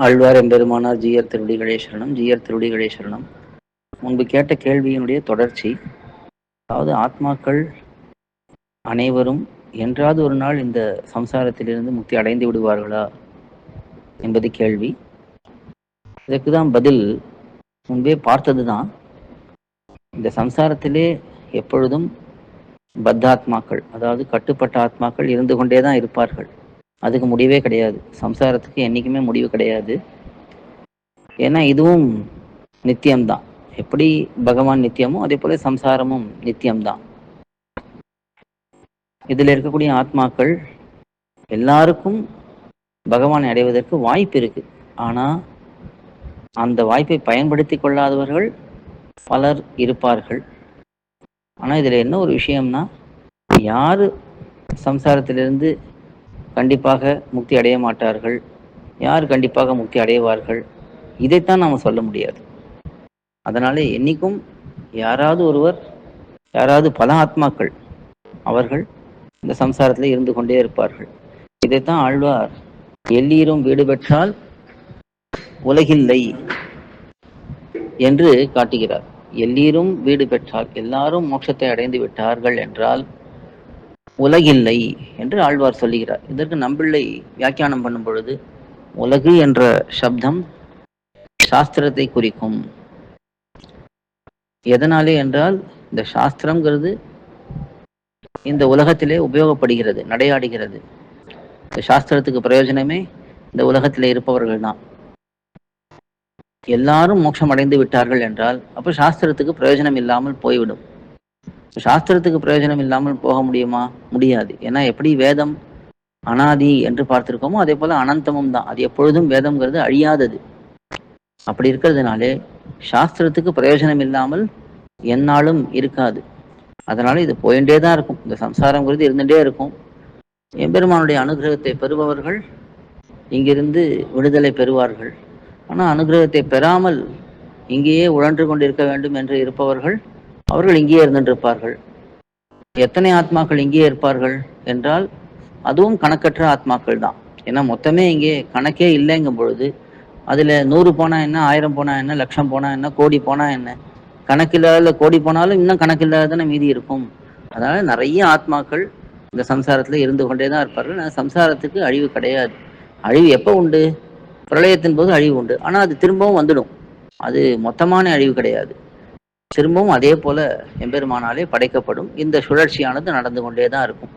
ஆழ்வார் எம்பெருமானார் ஜிஆர் திருடிகளே சரணம் ஜீயர் முன்பு கேட்ட கேள்வியினுடைய தொடர்ச்சி அதாவது ஆத்மாக்கள் அனைவரும் என்றாவது ஒரு நாள் இந்த சம்சாரத்திலிருந்து முக்தி அடைந்து விடுவார்களா என்பது கேள்வி. இதற்கு தான் பதில் முன்பே பார்த்தது தான் இந்த சம்சாரத்திலே எப்பொழுதும் பத்தாத்மாக்கள் அதாவது கட்டுப்பட்ட ஆத்மாக்கள் இருந்து கொண்டே தான் இருப்பார்கள். அதுக்கு முடிவே கிடையாது. சம்சாரத்துக்கு என்றைக்குமே முடிவு கிடையாது. ஏன்னா இதுவும் நித்தியம்தான். எப்படி பகவான் நித்தியமோ அதே போல சம்சாரமும் நித்தியம்தான். இதில் இருக்கக்கூடிய ஆத்மாக்கள் எல்லாருக்கும் பகவானை அடைவதற்கு வாய்ப்பு இருக்கு. ஆனால் அந்த வாய்ப்பை பயன்படுத்தி கொள்ளாதவர்கள் பலர் இருப்பார்கள். ஆனால் இதில் என்ன ஒரு விஷயம்னா யார் சம்சாரத்திலிருந்து கண்டிப்பாக முக்தி அடைய மாட்டார்கள். யார் கண்டிப்பாக முக்தி அடைவார்கள்? இதைத்தான் நாம் சொல்ல முடியாது. அதனால என்னைக்கும் யாராவது ஒருவர் யாராவது பல ஆத்மாக்கள் அவர்கள் இந்த சம்சாரத்தில் இருந்து கொண்டே இருப்பார்கள். இதைத்தான் ஆழ்வார் எல்லீரும் வீடு பெற்றால் உலகில்லை என்று காட்டுகிறார். எல்லீரும் வீடு பெற்றால் எல்லாரும் மோட்சத்தை அடைந்து விட்டார்கள் என்றால் உலகில்லை என்று ஆழ்வார் சொல்லுகிறார். இதற்கு நம்பிள்ளை வியாக்கியானம் பண்ணும் பொழுது உலகு என்ற சப்தம் சாஸ்திரத்தை குறிக்கும். எதனாலே என்றால் இந்த சாஸ்திரம்ங்கிறது இந்த உலகத்திலே உபயோகப்படுகிறது நடையாடுகிறது. இந்த சாஸ்திரத்துக்கு பிரயோஜனமே இந்த உலகத்திலே இருப்பவர்கள் தான். எல்லாரும் மோட்சம் அடைந்து விட்டார்கள் என்றால் அப்போ சாஸ்திரத்துக்கு பிரயோஜனம் இல்லாமல் போய்விடும். சாஸ்திரத்துக்கு பிரயோஜனம் இல்லாமல் போக முடியுமா? முடியாது. ஏன்னா எப்படி வேதம் அனாதி என்று பார்த்திருக்கோமோ அதே போல அனந்தமும் தான். அது எப்பொழுதும் வேதம்ங்கிறது அழியாதது. அப்படி இருக்கிறதுனாலே சாஸ்திரத்துக்கு பிரயோஜனம் இல்லாமல் எந்நாளும் இருக்காது. அதனால இது போயிட்டே தான் இருக்கும். இந்த சம்சாரங்கிறது இருந்துட்டே இருக்கும். எம்பெருமானுடைய அனுகிரகத்தை பெறுபவர்கள் இங்கிருந்து விடுதலை பெறுவார்கள். ஆனால் அனுகிரகத்தை பெறாமல் இங்கேயே உழன்று கொண்டிருக்க வேண்டும் என்று இருப்பவர்கள் அவர்கள் இங்கேயே இருந்திருப்பார்கள். எத்தனை ஆத்மாக்கள் இங்கேயே இருப்பார்கள் என்றால் அதுவும் கணக்கற்ற ஆத்மாக்கள் தான். ஏன்னா மொத்தமே இங்கே கணக்கே இல்லைங்கும் பொழுது அதில் நூறு போனால் என்ன ஆயிரம் போனால் என்ன லட்சம் போனால் என்ன கோடி போனால் என்ன கணக்கில்லாத கோடி போனாலும் இன்னும் கணக்கில்லாதான மீதி இருக்கும். அதனால் நிறைய ஆத்மாக்கள் இந்த சம்சாரத்தில் இருந்து கொண்டே தான் இருப்பார்கள். சம்சாரத்துக்கு அழிவு கிடையாது. அழிவு எப்போ உண்டு? பிரளயத்தின் போது அழிவு உண்டு. ஆனால் அது திரும்பவும் வந்துடும். அது மொத்தமான அழிவு கிடையாது. திரும்பவும் அதே போல எம்பெருமானாலே படைக்கப்படும். இந்த சுழற்சியானது நடந்து கொண்டே தான் இருக்கும்.